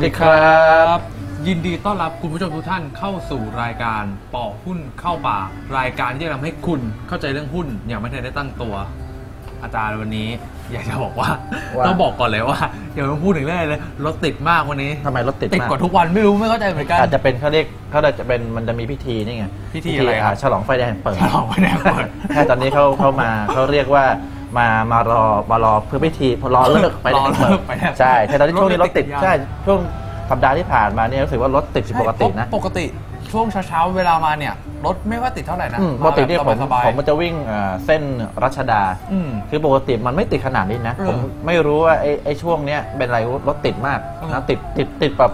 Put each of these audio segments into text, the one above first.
สวัสดีครับ ยินดีต้อนรับคุณผู้ชมทุกท่านเข้าสู่รายการปอหุ้นเข้าป่ารายการที่จะทำให้คุณเข้าใจเรื่องหุ้นอย่างไม่ทันได้ตั้งตัว อาจารย์วันนี้ อยากจะบอกว่าว่า ต้องบอกก่อนเลยว่าอย่าเพิ่งพูดถึงเรื่องอะไรเลยรถติดมากวันนี้ทำไมรถติดติดมากกว่าทุกวันไม่รู้ไม่เข้าใจเหมือนกัน อาจจะเป็นเขาเรียกเขาจะเป็นมันจะมีพิธีนี่ไงพิธีอะไรครับฉลองไฟแดงเปิด ฉลองไฟแดงเปิด ใช่ตอนนี้เขาเขามาเขาเรียกว่า มามารอมารอเพื่อพิธีพอรอเลิกไฟแดงรอเปิเลิดกไฟแดงใช่ใช่ตอนนี้ช่วงนี้รถติดยาวใช่ช่วงสัปดาห์ที่ผ่านมาเนี่ยรู้สึกว่ารถติดผิดปกตินะปกติช่วงเช้าๆเวลามาเนี่ยรถไม่ค่อยติดเท่าไหร่นะอืมปกติเนี่ยผมสบายๆผมมันจะวิ่งเอ่อเส้นรัชดาอืมคือปกติมันไม่ติดขนาดนี้นะเออผมไม่รู้ว่าไอ้ไอ้ช่วงเนี้ยเป็นอะไรรถติดมากเออนะติดติดติดแบบ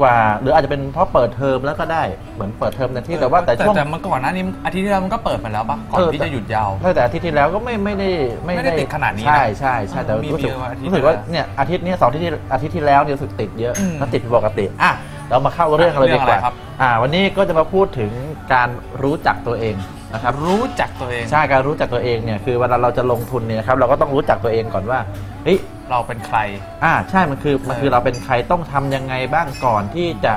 กว่า หรืออาจจะเป็นเพราะเปิดเทอมแล้วก็ได้เหมือนเปิดเทอมเต็มที่แต่ว่าแต่ช่วง แต่มันก่อนหน้านี้อาทิตย์ที่แล้วมันก็เปิดไปแล้วปะก่อนเออ ที่จะหยุดยาวตั้งแต่อาทิตย์ที่แล้วก็ไม่ไม่ได้ไม่ได้ติดขนาดนี้นะใช่ใช่ใช่แต่มีรู้สึกมีอาทิตย์รู้สึกว่าที่แล้วเนี่ยอาทิตย์เนี้ยสองอาทิตย์ที่อาทิตย์ที่แล้วเนี่ยรู้สึกติดเยอะอืม แล้วติดผิดปกติอะ เรามาเข้าเรื่องอะไรเรื่ดีองกอะไรว่าครับอ่า วันนี้ก็จะมาพูดถึงการรู้จักตัวเองนะครับรู้จักตัวเอง ใช่การรู้จักตัวเองเนี่ยคือเวลาเราจะลงทุนเนี่ยนะครับเราก็ต้องรู้จักตัวเองก่อนว่าเฮ้ยเราเป็นใคร อ่าใช่มันคือมันเออคือเราเป็นใครต้องทำยังไงบ้างก่อนที่จะ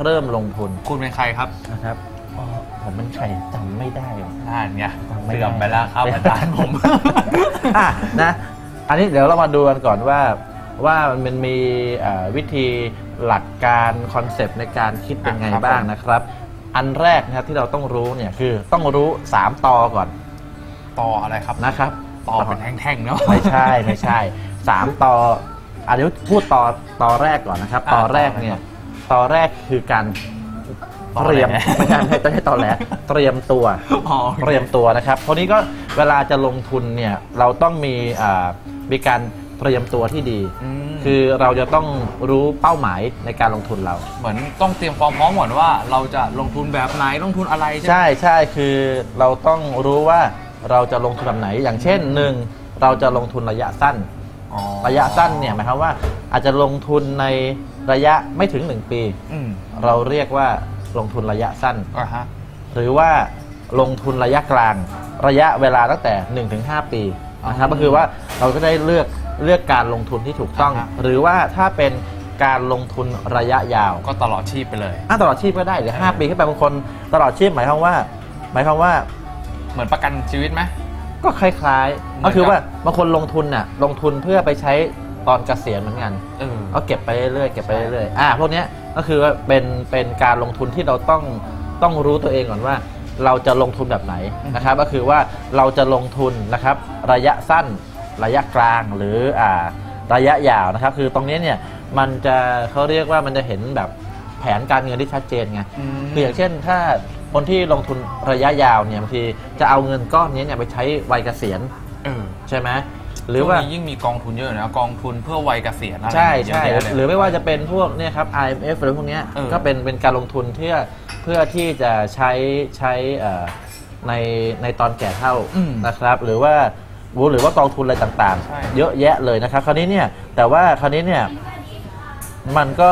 เริ่มลงทุน คุณเป็นใครครับนะครับอ๋อผมเป็นใครจำไม่ได้ว่ะนั่นไงจำไม่ได้เสื่อมไปแล้วครับอาจารย์ผมอะนะ อันนี้เดี๋ยวเรามาดูกันก่อนว่าว่ามันมีเอ่อวิธี หลักการคอนเซปต์ในการคิดเป็นไงอะครับบ้างผมนะครับ อันแรกนะครับที่เราต้องรู้เนี่ยคือต้องรู้ 3 ตอก่อนต่ออะไรครับนะครับต่อเป็นแท่งๆเนาะไม่ใช่ไม่ใช่สามตออันนี้พูดตอตอแรกก่อนนะครับอะตอแรกต่อเลยเนี่ครัยบตอแรกคือการตอเตรียมแหลไม่ใช่ไม่ใช่ไม่ใช่ตอแหลเตรียมตัวอ๋อเตรียมตัวนะครับเพราะนี้ก็เวลาจะลงทุนเนี่ยเราต้องมีอ่ามีการ เตรียมตัวที่ดีอืมคือเราจะต้องรู้เป้าหมายในการลงทุนเรา เหมือนต้องเตรียมความพร้อมก่อนว่า เราจะลงทุนแบบไหนลงทุนอะไรใช่ไหมใช่ใช่คือเราต้องรู้ว่าเราจะลงทุนแบบไหนอย่างเช่นหนึ่งเราจะลงทุนระยะสั้นอ๋อระยะสั้นเนี่ยหมายความว่าอาจจะลงทุนในระยะไม่ถึง 1 ปีอืมเราเรียกว่าลงทุนระยะสั้นอะฮะหรือว่าลงทุนระยะกลาง ระยะเวลาตั้งแต่ 1-5 ปีนะครับอ๋อก็คือว่าเราก็ได้เลือก เลือกการลงทุนที่ถูกต้องอ่าฮะหรือว่าถ้าเป็นการลงทุนระยะยาวก็ตลอดชีพไปเลยอะตลอดชีพก็ได้หรือเออ5ปีขึ้นไปบางคนตลอดชีพหมายความว่า หมายความว่าเหมือนประกันชีวิตไหมก็คล้ายเหมือนกับๆก็คือว่าบางคนลงทุนน่ะลงทุนเพื่อไปใช้ตอนเกษียณเหมือนกันเออก็เก็บไปเรื่อยๆเก็บไปเรื่อยๆอ่าพวกเนี้ยก็คือว่าเป็นเป็นการลงทุนที่เราต้องต้องรู้ตัวเองก่อนว่า เราจะลงทุนแบบไหนนะครับ ก็คือว่าเราจะลงทุนนะครับระยะสั้น ระยะกลางหรืออ่าระยะยาวนะครับ คือตรงนี้เนี่ยมันจะเขาเรียกว่ามันจะเห็นแบบแผนการเงินที่ชัดเจนไงมคืออย่างเช่นถ้าคนที่ลงทุนระยะยาวเนี่ยบางทีจะเอาเงินก้อนนี้เนี่ยไปใช้วัยเกษียณเออใช่ไหมหรือว่าช่งนี้ยิ่งมีกองทุนเยอะนะกองทุนเพื่อวัยเกษียณอะไรใช่เยอะใช่แยะเลยหรือไม่ว่าจะเป็นพวกเนี่ยครับ IMF หรือพวกเนี้ยเออก็เป็นเป็นการลงทุนเพื่อเพื่อที่จะใช้ใช้เอ่อในในตอนแก่เท่าอืมนะครับ หรือว่า หรือว่ากองทุนอะไรต่างใช่ๆเยอะแยะเลยนะครับคราวนี้เนี่ยแต่ว่าคราวนี้เนี่ยมันก็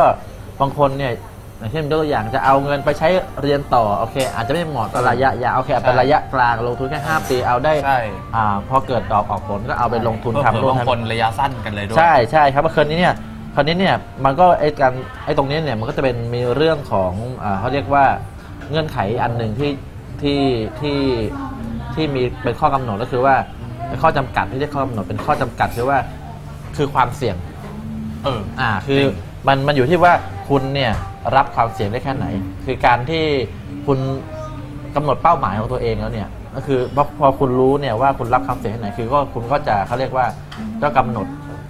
บางคนเนี่ยอย่างเช่นยกตัวอย่างจะเอาเงินไปใช้เรียนต่อโอเค อาจจะไม่เหมาะกับระยะยาวโอเคเอาไประยะกลางลงทุนแค่5ปีเอาได้ใช่อ่าพอเกิดดอกออกผลก็เอาไปลงทุนเพิ่มทำเผื่ร่วอมบางทำคนระยะสั้นกันเลยด้วยใช่ใช่ครับคราวนี้เนี่ยคราวนี้เนี่ยมันก็ไอ้การไอ้ตรงนี้เนี่ยมันก็จะเป็นมีเรื่องของอ่าเขาเรียกว่าเงื่อนไขอันหนึ่งที่ที่ที่ที่มีเป็นข้อกำหนดก็คือว่า เป็นข้อจำกัดที่เรียกข้อกำหนดเป็นข้อจำกัดคือว่าคือความเสี่ยง เออ อ่าคือจริงมันมันอยู่ที่ว่าคุณเนี่ยรับความเสี่ยงได้แค่ไหน คือการที่คุณกำหนดเป้าหมายของตัวเองแล้วเนี่ยก็คือพอพอคุณรู้เนี่ยว่าคุณรับความเสี่ยงแค่ไหนคือก็คุณก็จะเขาเรียกว่าก็กำหนด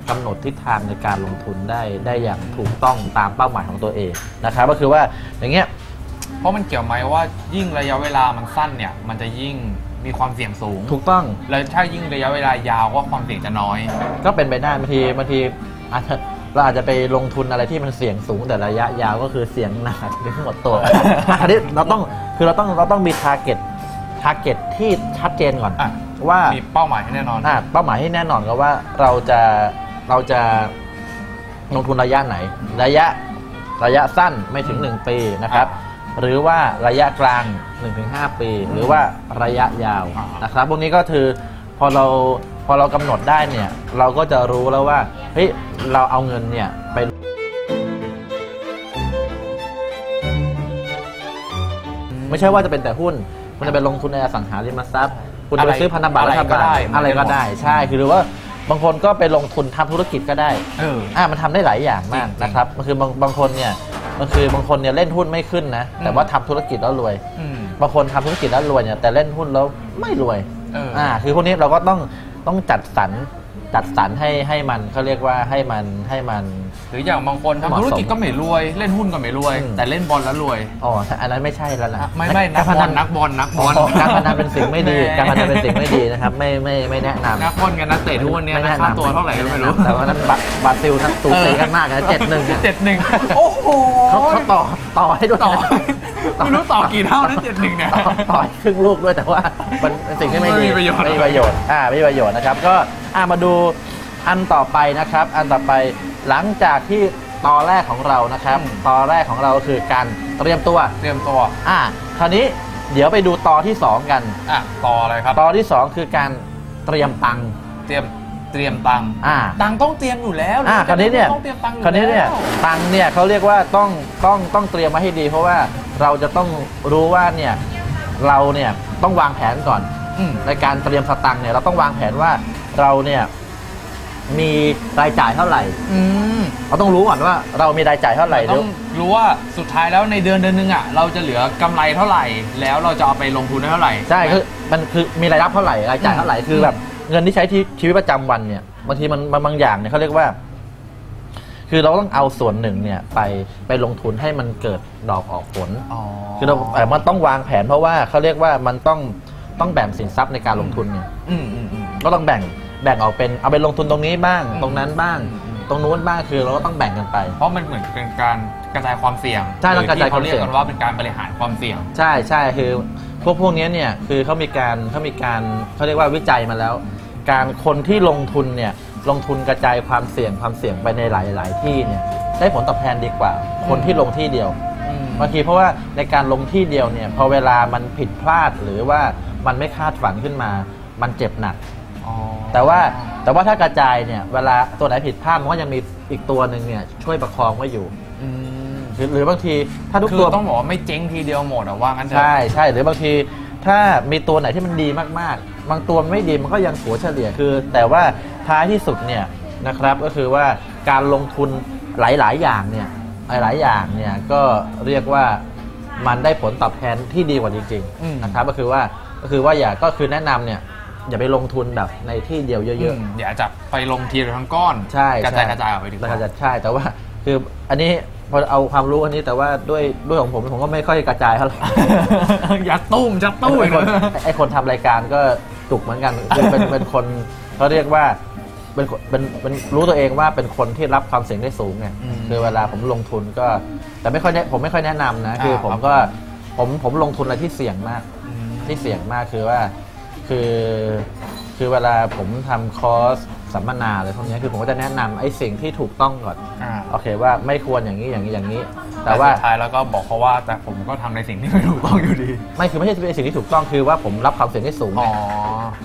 กำหนดทิศทางในการลงทุนได้ได้อย่างถูกต้องตามเป้าหมายของตัวเองนะครับก็คือว่าอย่างเงี้ย เพราะมันเกี่ยวไหมว่ายิ่งระยะเวลามันสั้นเนี่ย มันจะยิ่ง มีความเสี่ยงสูง ถูกต้อง แล้วถ้ายิ่งระยะเวลายาวก็ความเสี่ยงจะน้อย ก็เป็นไปได้บางทีบางทีอาจจะเราอาจจะไปลงทุนอะไรที่มันเสี่ยงสูงแต่ระยะยาวก็คือเสี่ยงหนักถึงหมดตัวอันนี้เราต้องคือเราต้องเราต้องมีทาร์เก็ตทาร์เก็ตที่ชัดเจนก่อนอะว่ามีเป้าหมายให้แน่นอนอะเป้าหมายให้แน่นอนก็ว่าเราจะเราจะลงทุนระยะไหน ระยะระยะสั้นไม่ถึง 1 ปีนะครับ หรือว่าระยะกลาง 1-5 ปี หรือว่าระยะยาวนะครับ พวกนี้ก็คือพอเราพอเรากำหนดได้เนี่ย เราก็จะรู้แล้วว่าเฮ้ยเราเอาเงินเนี่ยไปไม่ใช่ว่าจะเป็นแต่หุ้นคุณจะไปลงทุนในอสังหาริมทรัพย์ คุณจะไปซื้อพันธบัตรอะไรก็ได้ อะไรก็ได้ ใช่ คือหรือว่า บางคนก็ไปลงทุนทำธุรกิจก็ได้เอออ่ามันทำได้หลายอย่างมากจริงๆนะครับมันคือบางบางคนเนี่ยมันคือบางคนเนี่ยเล่นหุ้นไม่ขึ้นนะแต่อืมว่าทำธุรกิจแล้วรวยอืมบางคนทำธุรกิจแล้วรวยเนี่ยแต่เล่นหุ้นแล้วไม่รวยเอออ่อ่าคือพวกนี้เราก็ต้องต้องจัดสรรจัดสรรให้ให้มันเขาเรียกว่าให้มันให้มัน หรืออย่างบางคนเหมาะทำธุรกิจสมก็ไม่รวย เล่นหุ้นก็ไม่รวย อืม แต่เล่นบอลแล้วรวยอ๋ออันนั้นไม่ใช่แล้วนะไม่ไม่นักบอลนักบอลนักบอล การพนันเป็นสิ่งไม่ดีแหมการพนันเป็นสิ่งไม่ดีนะครับ ไม่ไม่ไม่แนะนำ นักบอลกับนักเตะทุกวันเนี้ยนะค่าตัวเท่าไหร่ก็ไม่รู้ แต่ว่านั้นบาบราซิลนั้นสูสีกันมากนะเจ็ดหนึ่งเจ็ดหนึ่งโอ้โหเขาเขาต่อต่อให้ด้วยต่อนะไม่รู้ต่อกี่เท่านะเจ็ดหนึ่งเนี่ย ต่อต่อให้ครึ่งลูกด้วยแต่ว่ามันเป็นสิ่งที่ไม่ดีไม่มีประโยชน์ ไม่มีประโยชน์อ่าไม่มีประโยชน์นะครับ ก็อ่ามาดูอันต่อไปนะครับ อันต่อไป หลังจากที่ตอนแรกของเรานะครับตอนแรกของเราก็คือการเตรียมตัวเตรียมตัวอ่าคราวนี้เดี๋ยวไปดูตอที่ 2 กัน อะต่ออะไรครับตอที่ 2 คือการเตรียมตังค์เตรียมเตรียมตังค์อ่า ตังค์ต้องเตรียมอยู่แล้วอ่าคราวนี้เนี่ยต้องเตรียมตังค์อยู่คราวนี้เนี่ยแล้ว ตังค์เนี่ยเขาเรียกว่าต้องต้องต้องเตรียมมาให้ดี เพราะว่าเราจะต้องรู้ว่าเนี่ยเราเนี่ยต้องวางแผนก่อน อืม ในการเตรียมสตังค์เนี่ยเราต้องวางแผนว่าเราเนี่ย มีรายจ่ายเท่าไหร่ อืมเราต้องรู้ก่อนว่าเรามีรายจ่ายเท่าไหร่ต้เดี๋อยงรู้ว่าสุดท้ายแล้วในเดือนเดือนหนึงอะเราจะเหลือกำไรเท่าไหร่ แล้วเราจะเอาไปลงทุนได้เท่าไหร่ ใช่คือมันคือมีรายรับเท่าไหร่รายจ่ายเท่าไหร่คืออืมแบบเงินที่ใช้ที่ชีวิตประจำวันเนี่ยบางทีมันมันบางอย่างเนี่ยเขาเรียกว่า คือเราต้องเอาส่วนหนึ่งเนี่ยไปไปลงทุนให้มันเกิดดอกออกผลอ๋อคือเราแต่มันต้องวางแผนเพราะว่าเขาเรียกว่ามันต้องต้องแบ่งสินทรัพย์ในการลงทุนเนี่ยอืมอืมอืมก็ต้องแบ่ง แบ่งออกเป็นเอาไปลงทุนตรงนี้บ้างอืมตรงนั้นบ้างอืมตรงนู้นบ้างคือเราก็ต้องแบ่งกันไป เพราะมันเหมือนเป็นการกระจายความเสี่ยงใช่ต้องกระจายหอที่เขาเรียกความเสี่ยงกันว่าเป็นการบริหารความเสี่ยง ใช่ใช่คือพวกพวกนี้เนี่ยคือเขามีการเขามีการเขาเรียกว่าวิจัยมาแล้ว การคนที่ลงทุนเนี่ยลงทุนกระจายความเสี่ยงความเสี่ยงไปในหลาย ๆ ที่เนี่ยได้ผลตอบแทนดีกว่า คนที่ลงที่เดียวบางทีเพราะว่าในการลงที่เดียวเนี่ยพอเวลามันผิดพลาดหรือว่ามันไม่คาดฝันขึ้นมา มันเจ็บหนักอ๋อ แต่ว่าแต่ว่าถ้ากระจายเนี่ยเวลาตัวไหนผิดพลาดมันก็ยังมีอีกตัวหนึ่งเนี่ยช่วยประคองไว้อยู่อืมหรือหรือบางทีถ้าทุกคือตัวต้องบอกว่าไม่เจ๊งทีเดียวหมดอะว่างั้นเถอะใช่ใช่หรือบางทีถ้ามีตัวไหนที่มันดีมากๆ บางตัวมันไม่ดีมันก็ยังถัวเฉลี่ยคือ แต่ว่าท้ายที่สุดเนี่ยนะครับก็คือว่าการลงทุนหลายๆ อย่างเนี่ยหลายๆอย่างเนี่ยก็เรียกว่ามันได้ผลตอบแทนที่ดีกว่าจริงอืมๆนะครับก็คือว่าก็คือว่าอย่าก็คือแนะนำเนี่ย อย่าไปลงทุนแบบในที่เดียวเยเยอะอะๆอย่าจะไปลงทีละทั้งก้อนใช่กระจายใช่กระจายออกไปดีกกระว่าจายใช่แต่ว่าคืออันนี้พอเอาความรู้อันนี้แต่ว่าด้วยด้วยของผมผมก็ไม่ค่อยกระจายเท่าไหร่อย่าตุ้มจะตุ้มไอ้คนไอ้คนทำรายการก็จุกเหมือนกันคือเป็นเป็นคนเขาเรียกว่าเป็นคนเป็นเป็นรู้ตัวเองว่าเป็นคนที่รับความเสี่ยงได้สูงไงคือเวลาผมลงทุนก็ แต่ไม่ค่อยแนะผมไม่ค่อยแนะนำนะ คือผมก็ผมผมลงทุนอะไรที่เสี่ยงมากอืมที่เสี่ยงมากคือว่า คือคือเวลาผมทำคอร์สสัมมนาอะไรพวกเนี้ยคือผมก็จะแนะนำไอ้สิ่งที่ถูกต้องก่อนอ่า โอเคว่าไม่ควรอย่างนี้อย่างนี้อย่างนี้ แต่แต่ว่าว่าสุดท้ายแล้วก็บอกเขาว่าแต่ผมก็ทำในสิ่งที่ไม่ถูกต้องอยู่ดี ไม่คือไม่ใช่เป็นสิ่งที่ถูกต้องคือว่าผมรับความเสี่ยงได้สูงอ๋ไงอ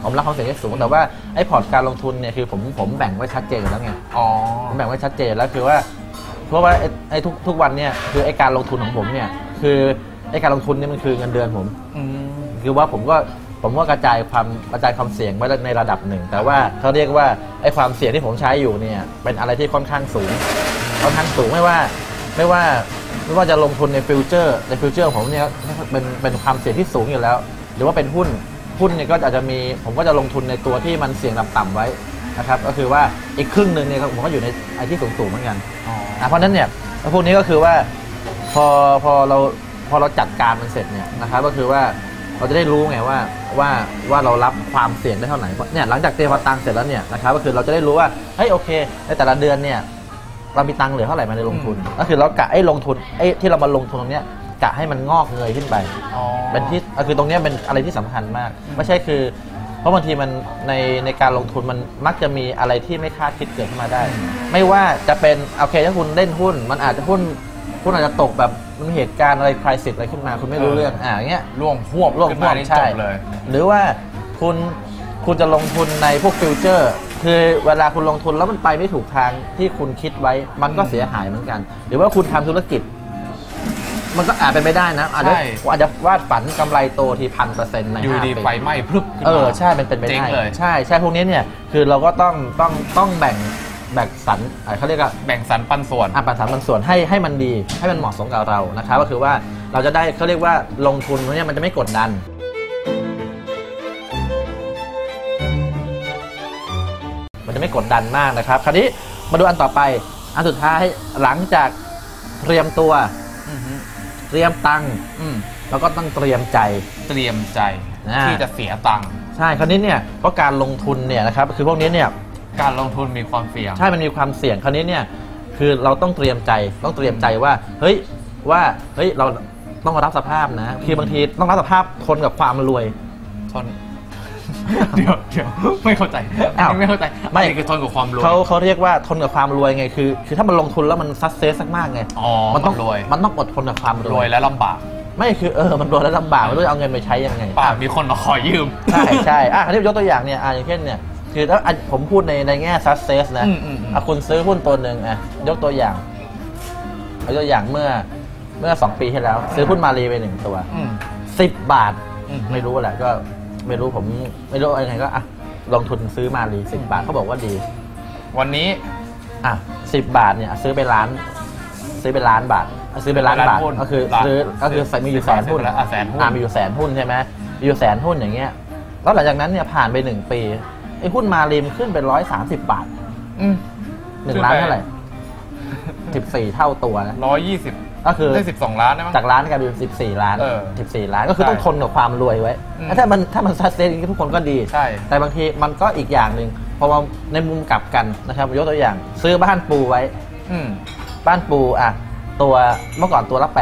ผมรับความเสี่ยงได้สูงแต่ว่าไอ้พอร์ตการลงทุนเนี่ยคือผมผมแบ่งไว้ชัดเจนอยู่แล้วไงอ๋อ ผมแบ่งไว้ชัดเจนแล้วคือว่า เพราะว่าไอ้ไอ้ทุกทุกวันเนี่ยคือไอ้การลงทุนของผมเนี่ยคือไอ้การลงทุนเนี่ยมันคือเงินเดือนผม อืม คือว่าผมก็ ผมก็กระจายความกระจายความเสี่ยงไว้ในระดับหนึ่ง แต่ว่าเขาเรียกว่าไอ้ความเสี่ยงที่ผมใช้อยู่เนี่ยเป็นอะไรที่ค่อนข้างสูงค่อนข้างสูงไม่ว่าไม่ว่าไม่ว่าจะลงทุนในฟิวเจอร์ ในฟิวเจอร์ของผมเนี่ยเป็นเป็นความเสี่ยงที่สูงอยู่แล้ว หรือว่าเป็นหุ้นหุ้นเนี่ยก็อาจจะมีผมก็จะลงทุนในตัวที่มันเสี่ยงต่ำๆไว้นะครับก็คือว่าอีกครึ่งหนึ่งเนี่ยผมก็อยู่ในไอ้ที่สูงๆเหมือนกันอ๋ออะเพราะฉะนั้นเนี่ยพวกนี้ก็คือว่าพอพอเราพอเราจัดการมันเสร็จเนี่ยนะครับก็คือว่าเราจะได้รู้ไงว่า ว่าว่าเรารับความเสี่ยงได้เท่าไหร่เพราะเนี่ยหลังจากเตรียมตังค์เสร็จแล้วเนี่ยนะครับก็คือเราจะได้รู้ว่าเฮ้ยโอเค ในแต่ละเดือนเนี่ยเรามีตังค์เหลือเท่าไหร่มาในลงทุน ก็คือเรากะไอ้ลงทุนไอ้ที่เรามาลงทุนตรงเนี้ยกะให้มันงอกเงยขึ้นไปอ๋อเป็นที่อะคือตรงเนี้ยเป็นอะไรที่สำคัญมาก ไม่ใช่คือ เพราะบางทีมันในในการลงทุนมันมักจะมีอะไรที่ไม่คาดคิดเกิดขึ้นมาได้ ไม่ว่าจะเป็นโอเคถ้าคุณเล่นหุ้น มันอาจจะหุ้น หุ้นอาจจะตกแบบมันมีเหตุการณ์อะไรคลายสิทธิ์อะไรขึ้นมาคุณไม่รู้เรื่องอ่าอย่างเงี้ยร่วงพวบร่วงขึ้นพวมากนี่จใช่บเลยหรือว่าคุณคุณจะลงทุนในพวกฟิวเจอร์ คือเวลาคุณลงทุนแล้วมันไปไม่ถูกทางที่คุณคิดไว้ มันก็เสียหายเหมือนกัน หรือว่าคุณทำธุรกิจ มันก็อาจเป็นไม่ได้นะอาจจะใช่อาจจะวาดฝันกำไรโตทีพันเปอร์เซ็นต์ในอยู่ห้าดีปีไฟไหม้พรึบขึ้นเอมาอใช่เป็นเป็นไปเจ๊งได้เลยใช่ใช่พวกนี้เนี่ยคือเราก็ต้องต้องต้องแบ่ง แบ่งสรรเอ่อเขาเรียกว่าแบ่งสรรปันส่วนอะปันสรรปันส่วนให้ให้มันดีให้มันเหมาะสมกับเรานะครับก็คือว่าเราจะได้เขาเรียกว่าลงทุนเนี่ยมันจะไม่กดดันมันจะไม่กดดันมากนะครับ คราวนี้มาดูอันต่อไป อันสุดท้ายหลังจากเตรียมตัวอือฮึเตรียมตังค์อืมแล้วก็ต้องเตรียมใจเตรียมใจอ่าที่จะเสียตังค์ใช่คราวนี้เนี่ยเพราะการลงทุนเนี่ยนะครับคือพวกนี้เนี่ย การลงทุนมีความเสี่ยง ใช่ มันมีความเสี่ยงคราวนี้เนี่ยคือเราต้องเตรียมใจต้องเตรียมใจว่า เฮ้ยว่าเฮ้ยเราต้องรับสภาพนะคือบางทีต้องรับสภาพทนกับความรวยทนเดี๋ยวเดี๋ยวไม่เข้าใจอ้าวไม่เข้าใจไม่อันนี้คือทนกับความรวยเขาเขาเรียกว่าทนกับความรวยไงคือ คือถ้ามันลงทุนแล้วมันซักเซสมากไงอ๋อมัต้องรวยมันต้องอดทนกับความรรววยยและลำบาก ไม่คือเออมันรวยแล้วลำบากไม่รู้จะเอาเงินไปใช้ยังไงป่ามีคนมาขอยืมใช่ใช่อะอันนี้ยกตัวอย่างเนี่ยอะอย่างเช่นเนี่ย คือถ้าอันผมพูดในในแง่ success นะอืมอืมอืมอะคุณซื้อหุ้นตัวหนึ่งอะยกตัวอย่างเอาตัวอย่างเมื่อเมื่อสองปีที่แล้ว ซื้อหุ้นมารีไปหนึ่งตัวอืมสิบบาทอืมไม่รู้แหละก็ไม่รู้ผมไม่รู้อะไรไงก็อะลงทุนซื้อมารีสิบบาทเขาบอกว่าดี วันนี้ อะสิบบาทเนี่ย ซื้อไปล้าน ซื้อไปล้านบาทอะซื้อไปล้านบาทล้านหุ้นก็คือล้านซื้อก็คือใส่มีอยู่แสนหุ้นซื้อไปแล้วอะแสนหุ้นอะมีอยู่แสนหุ้นใช่ไหมมีอยู่แสนหุ้นอย่างเงี้ยแล้วหลังจากนั้นเนี่ยผ่านไปหนึ่งปี ไอ้หุ้นมารีมนขึ้นไปร้อยสามสิบบาทอืมหนึ่งล้านเท่าไหร่สิบสี่เท่าตัวนะร้อยยี่สิบก็คือได้สิบสองล้านได้มั้งจากล้านกลายเป็นสิบสี่ล้านเออสิบสี่ล้านก็คือใช่ต้องทนกับความรวยไว้อืมแล้วถ้ามันถ้ามันซัสเซนทุกคนก็ดีใช่แต่บางทีมันก็อีกอย่างหนึ่งเพราะว่าในมุมกลับกันนะครับยกตัวอย่าง ซื้อบ้านปูไว้อืมบ้านปูอะ ตัวเมื่อก่อนตัวละอื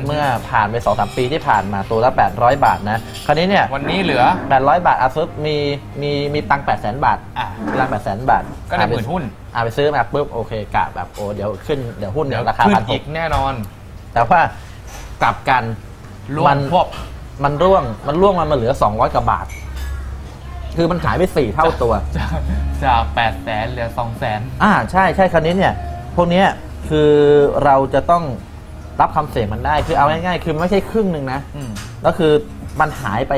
ม800 เมื่อผ่านไป2อสปีที่ผ่านมาตัวละ 800 บาทนะ คราวนี้เนี่ยวันนี้เหลือ 800 บาทอาซุปมีมีมีตังค์8 0 0 0 0บาทอะมีตังค์8 0 0 0 0บาท ก็ได้หมื่นหุ้นอะไปซื้อมาปุ๊บโอเคกะแบบโอ้เดี๋ยวขึ้นเดี๋ยวหุ้นเดี๋เดี๋ยยววราคาขึ้พันนหอีกกแน่นอน แต่ว่ากลับกันร่วมังนพวกมันร่วงมันร่วงมามันเหลือ 200 กว่าบาท คือมันขายไปสี่เท่าตัวจากจากแปดแสนเหลือสองแสนอ่าใช่ใช่คราวนี้เนี่ยพวกเนี้ย คือเราจะต้องรับความเสี่ยงมันได้คือเอาง่ายๆ คือไม่ใช่ครึ่งหนึ่งนะอืมก็คือมันหายไป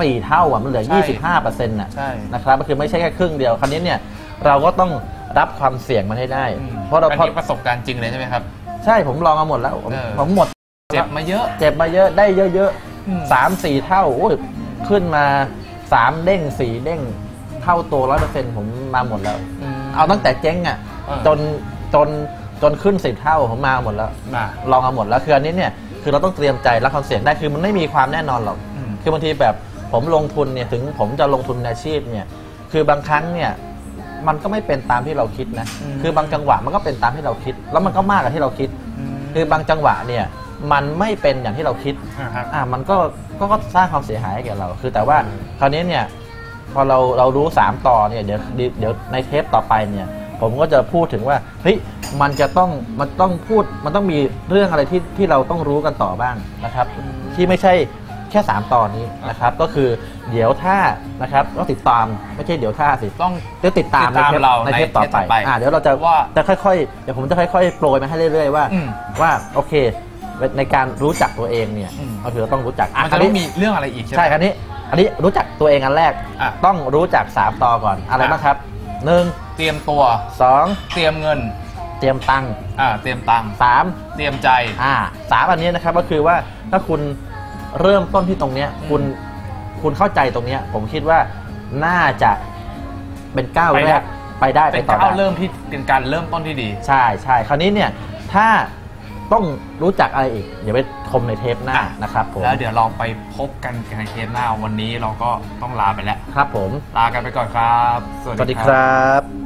สี่เท่าอะมันเหลือใช่25เปอร์เซ็นต์น่ะใช่นะครับก็คือไม่ใช่แค่ครึ่งเดียวคราวนี้เนี่ยเราก็ต้องรับความเสี่ยงมันให้ได้อืมเพราะเราอันเพราะนี้ประสบการณ์จริงเลยใช่ไหมครับ ใช่ผมลองมาหมดแล้ว ผมเออผมหมด เจ็บมาเยอะ เจ็บมาเยอะได้เยอะอืมๆสามสี่เท่าโอ้ยขึ้นมาสามเด้งสี่เด้งเท่าตัวร้อยเปอร์เซ็นต์ผมมาหมดแล้วมเอาตั้งแต่เจ๊งอะเออจน จนจนขึ้นสิบเท่าผมมาหมดแล้ว มา ลองมาหมดแล้วคืออันนี้เนี่ยคือเราต้องเตรียมใจรับความเสี่ยงได้คือมันไม่มีความแน่นอนหรอก อืม คือบางทีแบบผมลงทุนเนี่ยถึงผมจะลงทุนในอาชีพเนี่ยคือบางครั้งเนี่ยมันก็ไม่เป็นตามที่เราคิดนะอืม คือบางจังหวะมันก็เป็นตามที่เราคิด แล้วมันก็มากกว่าที่เราคิดมคือบางจังหวะเนี่ยมันไม่เป็นอย่างที่เราคิดอ่าฮะอะมันก็ก็ก็สร้างความเสียหายให้แก่เรา คือแต่ว่าอืมคราวนี้เนี่ยพอเราเรารู้สามต่อเนี่ยเดี๋ยวเดี๋ยวเดี๋ยวในเทปต่อไปเนี่ย ผมก็จะพูดถึงว่าเฮ้ยมันจะต้องมันต้องพูดมันต้องมีเรื่องอะไรที่ที่เราต้องรู้กันต่อบ้างนะครับ ที่ไม่ใช่แค่ 3 ตอนนี้นะครับ ก็คือเดี๋ยวถ้านะครับต้องติดตามไม่ใช่เดี๋ยวถ้าสิต้องเดี๋ยวติดตามติดตามในเทปเราในเทปต่อในเทปต่อไปไปอ่าเดี๋ยวเราจะว่าจะค่อยๆเดี๋ยวผมจะค่อยๆโปรยมาให้เรื่อย ๆ ว่าอืมว่าโอเค ในการรู้จักตัวเองเนี่ยอืมก็คือเราต้องรู้จักอะมันคจะราวต้องนี้มีเรื่องอะไรอีกใช่ไหมใช่ครับนี้อันนี้รู้จักตัวเองอันแรกอะต้องรู้จักสามต่อก่อนอะไรอะบ้างครับ หนึ่งเตรียมตัว สองเตรียมเงิน เตรียมตังค์อ่าเตรียมตังค์สามเตรียมใจ อ่าสามอันนี้นะครับก็คือว่าถ้าคุณเริ่มต้นที่ตรงเนี้ยคุณคุณเข้าใจตรงเนี้ยผมคิดว่าน่าจะเป็นก้าวไปแรได้กไปได้ไปเป็นต่อก้าวได้เริ่มที่เป็นการเริ่มต้นที่ดี ใช่ใช่คราวนี้เนี่ยถ้า ต้องรู้จักอะไรอีกเดี๋ยวไปชมในเทปหน้าอะ นะครับผมแล้วเดี๋ยวเราไปพบกันในเทปหน้าวันนี้เราก็ต้องลาไปแล้ว ครับผม ลากันไปก่อนครับ สวัสดีครับ